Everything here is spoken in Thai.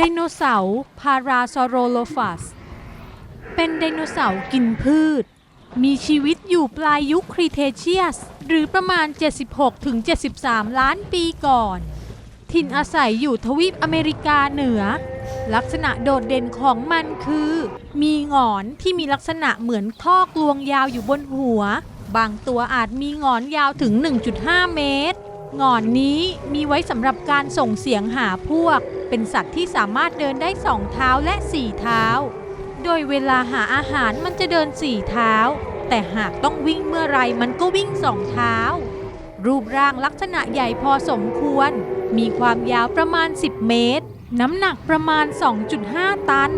ไดโนเสาร์พาราซอโรโลฟัส เป็นไดโนเสาร์กินพืช มีชีวิตอยู่ปลายยุคครีเทเชียส หรือประมาณ 76-73 ล้านปีก่อน ถิ่นอาศัยอยู่ทวีปอเมริกาเหนือ ลักษณะโดดเด่นของมันคือ มีหงอนที่มีลักษณะเหมือนท่อกลวงยาวอยู่บนหัว บางตัวอาจมีหงอนยาวถึง 1.5 เมตร งอนนี้มีไว้สำหรับการส่งเสียงหาพวก เป็นสัตว์ที่สามารถเดินได้สองเท้าและสี่เท้า โดยเวลาหาอาหารมันจะเดินสี่เท้า แต่หากต้องวิ่งเมื่อไรมันก็วิ่งสองเท้า รูปร่างลักษณะใหญ่พอสมควร มีความยาวประมาณ 10 เมตร น้ำหนักประมาณ 2.5 ตัน